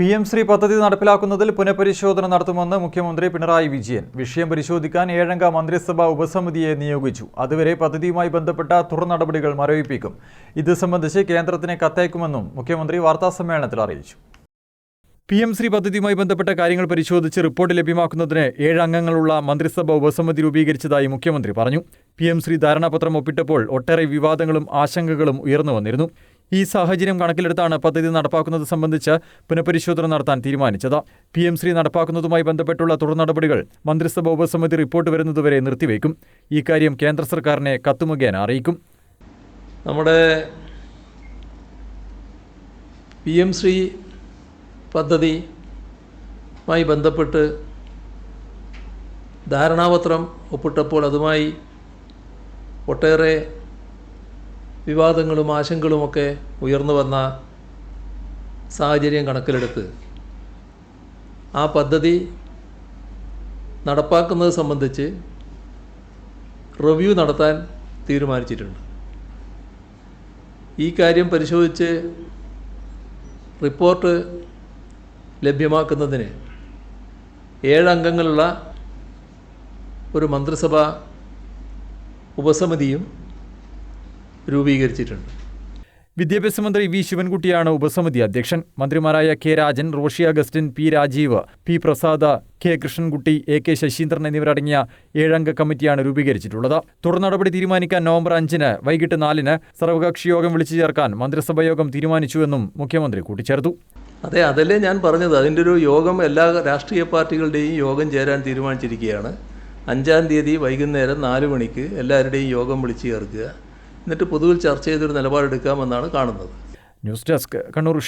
P M Shri പദ്ധതി നടപ്പിലാക്കുന്നതിൽ പുനഃപരിശോധന നടത്തുമെന്ന് മുഖ്യമന്ത്രി പിണറായി വിജയൻ. വിഷയം പരിശോധിക്കാൻ ഏഴംഗ മന്ത്രിസഭാ ഉപസമിതിയെ നിയോഗിച്ചു. അതുവരെ പദ്ധതിയുമായി ബന്ധപ്പെട്ട തുടർ നടപടികൾ മരവിപ്പിക്കും. ഇത് സംബന്ധിച്ച് കേന്ദ്രത്തിന് കത്തയക്കുമെന്നും മുഖ്യമന്ത്രി വാർത്താസമ്മേളനത്തിൽ അറിയിച്ചു. പി എം ശ്രീ പദ്ധതിയുമായി ബന്ധപ്പെട്ട കാര്യങ്ങൾ പരിശോധിച്ച് റിപ്പോർട്ട് ലഭ്യമാക്കുന്നതിന് ഏഴ് അംഗങ്ങളുള്ള മന്ത്രിസഭാ ഉപസമിതി രൂപീകരിച്ചതായി മുഖ്യമന്ത്രി പറഞ്ഞു. പി എം ശ്രീ ധാരണാപത്രം ഒപ്പിട്ടപ്പോൾ ഒട്ടേറെ വിവാദങ്ങളും ആശങ്കകളും ഉയർന്നു വന്നിരുന്നു. ഈ സാഹചര്യം കണക്കിലെടുത്താണ് പദ്ധതി നടപ്പാക്കുന്നത് സംബന്ധിച്ച് പുനഃപരിശോധന നടത്താൻ തീരുമാനിച്ചത്. പി എം ശ്രീ നടപ്പാക്കുന്നതുമായി ബന്ധപ്പെട്ടുള്ള തുടർ നടപടികൾ മന്ത്രിസഭ ഉപസമിതി റിപ്പോർട്ട് വരുന്നതുവരെ നിർത്തിവെക്കും ഈ കാര്യം കേന്ദ്ര സർക്കാരിനെ കത്തുമുഖേന അറിയിക്കും. നമ്മുടെ പി എം ശ്രീ പദ്ധതിയുമായി ബന്ധപ്പെട്ട് ധാരണാപത്രം ഒപ്പിട്ടപ്പോൾ അതുമായി ഒട്ടേറെ വിവാദങ്ങളും ആശങ്കകളുമൊക്കെ ഉയർന്നു വന്ന സാഹചര്യം കണക്കിലെടുത്ത് ആ പദ്ധതി നടപ്പാക്കുന്നത് സംബന്ധിച്ച് റിവ്യൂ നടത്താൻ തീരുമാനിച്ചിട്ടുണ്ട്. ഈ കാര്യം പരിശോധിച്ച് റിപ്പോർട്ട് ലഭ്യമാക്കുന്നതിന് ഏഴംഗങ്ങളുള്ള ഒരു മന്ത്രിസഭാ ഉപസമിതിയും രൂപീകരിച്ചിട്ടുണ്ട്. വിദ്യാഭ്യാസ മന്ത്രി വി. ശിവൻകുട്ടിയാണ് ഉപസമിതി അധ്യക്ഷൻ. മന്ത്രിമാരായ K. Rajan Roshi Augustine P. Rajeev P. Prasad K. Krishnankutty A. K. Saseendran എന്നിവരടങ്ങിയ ഏഴംഗ കമ്മിറ്റിയാണ് രൂപീകരിച്ചിട്ടുള്ളത്. തുടർ നടപടി തീരുമാനിക്കാൻ നവംബർ അഞ്ചിന് വൈകിട്ട് നാലിന് സർവകക്ഷി യോഗം വിളിച്ചു ചേർക്കാൻ മന്ത്രിസഭാ യോഗം തീരുമാനിച്ചുവെന്നും മുഖ്യമന്ത്രി കൂട്ടിച്ചേർത്തു. അതെ അതല്ലേ ഞാൻ പറഞ്ഞത്. അതിന്റെ ഒരു യോഗം എല്ലാ രാഷ്ട്രീയ പാർട്ടികളുടെയും യോഗം ചേരാൻ തീരുമാനിച്ചിരിക്കുകയാണ്. അഞ്ചാം തീയതി വൈകുന്നേരം നാല് മണിക്ക് എല്ലാവരുടെയും യോഗം വിളിച്ചു ചേർക്കുക. എന്നിട്ട് പൊതുവിൽ ചർച്ച ചെയ്തൊരു നിലപാടെടുക്കാമെന്നാണ് കാണുന്നത്. News desk Kannur